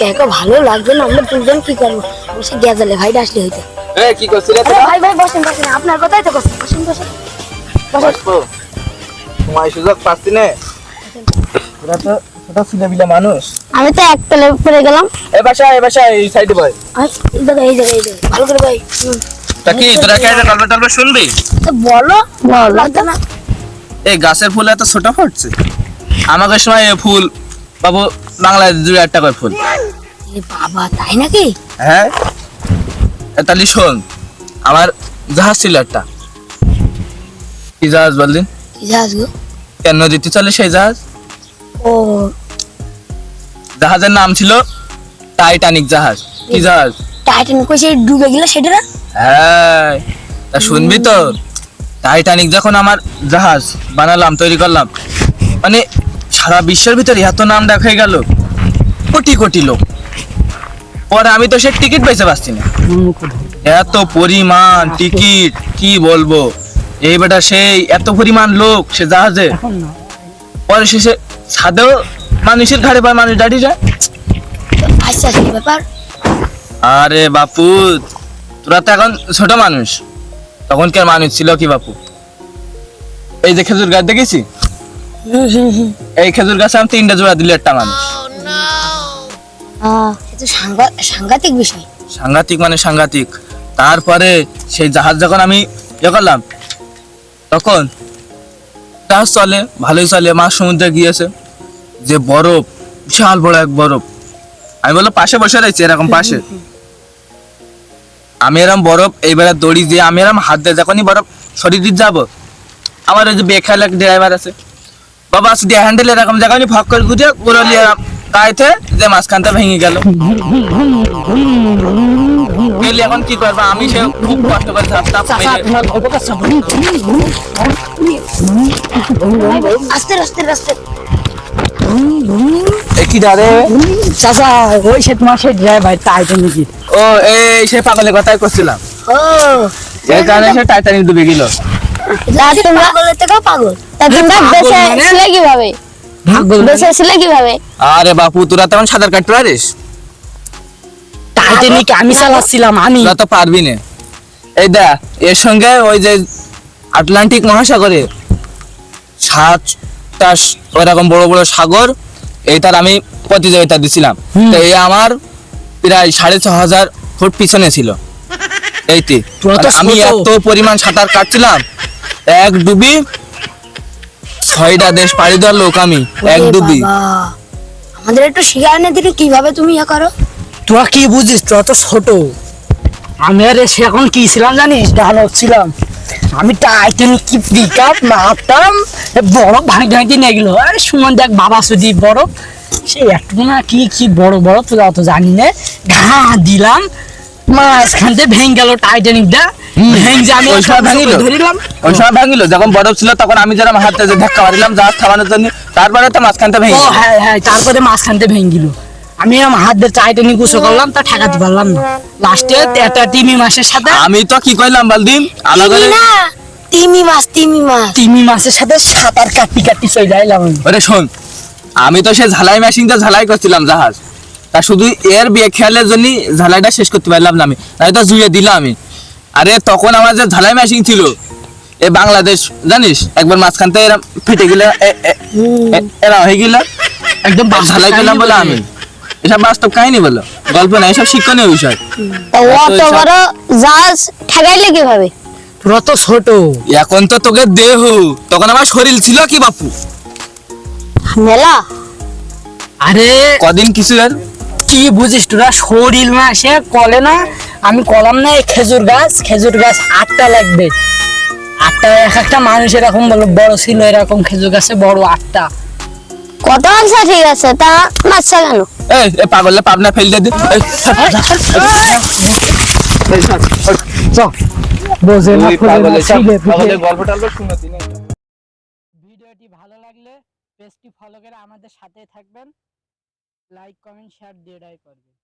Cake ভালো লাগবে না আমরা দুজন কি করব? বসে গেজালে ভাইটা আসলে হইতো। এ কি করছিস রে তোরা ভাই ভাই বসেন বসেন আপনার কথাই তো বসেন বসেন বসেন। বসেন। বসবো। সময় সুযোগ পাচ্ছি না। তোরা তো ছোট ছেলেপিলে মানুষ। আমি তো এক পেলে পড়ে গেলাম। এ বাসা এ বাসা এই সাইডে বয়। আর এই জায়গায় এই জায়গায় ভালো করে ভাই তা কি তোরা কি একটা গল্প টল্প শুনবি? তো বলো লাগবে না। এই গাছের ফুল এত ছোট ফুটছে। আমাকে সময় ফুল বাবু বাংলাদেশ জুড়ে একটা করে ফুল। বাবা তাই নাকি? হ্যাঁ? তাহলে শোন আমার জাহাজ ছিল একটা। কি জাহাজ বলদিন কি জাহাজ গো? কেন নদীতে চলে সেই জাহাজ। ও। জাহাজের নাম ছিল টাইটানিক জাহাজ। কি জাহাজ? টাইটানিক কইছে ডুবে গেল সেটা না? হ্যাঁ তা শুনবি তো। টাইটানিক যখন আমার জাহাজ বানালাম তৈরি করলাম মানে সারা বিশ্বের ভিতরে এত নাম দেখা গেল কোটি কোটি লোক। পরে আমি তো সে টিকিট পেয়েছে পাচ্ছি না। এত পরিমাণ টিকিট কি বলব? এই বেটা সেই এত পরিমাণ লোক সে জাহাজে। পরে শেষে ছাদেও মানুষের ঘাড়ে পায় মানুষ দাঁড়িয়ে যায়। আচ্ছা কি ব্যাপার? আরে বাপু তোরা তো এখন ছোট মানুষ। তখন কে মানুষ ছিল কি বাপু? এই যে খেজুর গাছ দেখেছি? এই খেজুর গাছে আমি তিনটা জোড়া দিলে একটা মানুষ। এ সাংঘাতিক বিষয়। সাংঘাতিক মানে সাংঘাতিক। তারপরে সেই জাহাজ যখন আমি ইয়ে করলাম, তখন জাহাজ চলে, ভালোই চলে মাছ সমুদ্রে গিয়েছে। যে বরফ, বিশাল বড় এক বরফ। আমি বলল পাশে বসে রয়েছি এরকম পাশে। আমি এরকম বরফ, এইবারে দড়ি দিয়ে আমি এরকম হাত দিয়ে যখনই বরফ সরিয়ে দিতে যাব, আমার ওই যে বেখাল এক ড্রাইভার আছে। বাবা দিয়ে হ্যান্ডেল এরকম যখনই ফক করে ঘুরিয়ে উড়লিয়ে গাইতে যে মাঝখানটা ভেঙে গেল। গেলে এখন কি করব? আমি সে খুব কষ্ট করে আস্তে আস্তে আস্তে। কি দাঁড়ে চাচা ওই সে তোমার সে ড্রাইভার টাইটানিক ও এই সে পাগলের কথাই করছিলাম। ও। এই কারণে সে টাইটানিক ডুবে গেল। পাগল। তোমরা বেঁচে? কীভাবে? বেঁচে ছিলে কীভাবে? আরে বাপু তোরা তেমন সাঁতার কাটতে পারিস? টাইটানিক আমি চালাচ্ছিলাম আমি। তোরা তো পারবি না। এই এর সঙ্গে ওই যে আটলান্টিক মহাসাগরে সাতটা বড় বড় সাগর এইটার আমি প্রতিযোগিতা দিছিলাম। তো এই আমার প্রায় সাড়ে ছ হাজার ফুট পিছনে ছিল। এইটি। আর আমি এত পরিমাণ সাঁতার কাটছিলাম এক ডুবি ছয়টা দেশ পাড়ি দেওয়ার লোক আমি এক বাবা। আমাদের একটু শিখায় না দিলে কীভাবে তুমি ইয়ে করো? তোরা কি বুঝিস তোরা তো ছোট। আমি আর সে এখন কি ছিলাম জানিস? ডানক ছিলাম। আমি টাইটানিক কি পিক আপ মারতাম এ বরফ ভাঙি ভাঙি নিয়ে গেলো। আরে সুমন দেখ বাবা সুদি বরফ সে একটু না কি কি বড় বড় তোরা অত জানি না। ঘা দিলাম মাঝখান থেকে ভেঙে গেল টাইটানিকটা আমি ওই সময় ভাঙিলো? ধরিলাম ওই সময় ভাঙিল যখন বরফ ছিল তখন আমি যেরকম হাতে ধাক্কা মারিলাম জাহাজ থামানোর জন্য তারপরে তো মাঝখানটা ভেঙে ও হ্যাঁ হ্যাঁ তারপরে মাঝখান ভেঙে গেল। আমি আমার হাত দিয়ে টাইটানিক উঁচু করলাম তা ঠেকাতে পারলাম না। লাস্টে একটা তিমি মাসের সাথে আমি তো কি কইলাম বলদিন আলাদা তিমি মাছ তিমি মাছ তিমি মাসের সাথে সাঁতার কাটি কাটি চলে যাইলাম। শোন আমি তো সে ঝালাই মেশিনটা ঝালাই করছিলাম জাহাজ। তা শুধু এর বিয়ে খেয়ালের জন্য ঝালাইটা শেষ করতে পারলাম না আমি। তাই তো জুয়ে দিলাম আমি। আরে তখন আমার যে ঝালাই মেশিন ছিল এ বাংলাদেশ জানিস? একবার মাঝখান থেকে এরম ফেটে গেলে এরা হয়ে গেল একদম ঝালাই পেলাম বলে আমি। এসব বাস্তব কাহিনী বলো। গল্প না এসব শিক্ষণীয় বিষয়। অত বড় জাহাজ ঠেকাইলে কীভাবে? তোরা তো ছোট। এখন তো তোকে দেহ। তখন আমার শরীর ছিল কি বাপু? মেলা। আরে কদিন কিছু আর কি বুঝিস তোরা শরীর মাসে কলে না আমি কলাম না এই খেজুর গাছ খেজুর গাছ আটটা লাগবে। আটটা এক একটা মানুষ এরকম বলো বড় ছিল এরকম খেজুর গাছে বড় আটটা। কত আনসা ঠিক আছে তা কেন? এই এ পাগলে পাবনা ফেল দি। বোঝে না গল্প টল্প শুনাতি না ভিডিওটি ভালো লাগলে পেজটি ফলো করে আমাদের সাথে থাকবেন। লাইক কমেন্ট শেয়ার দিয়ে করবেন।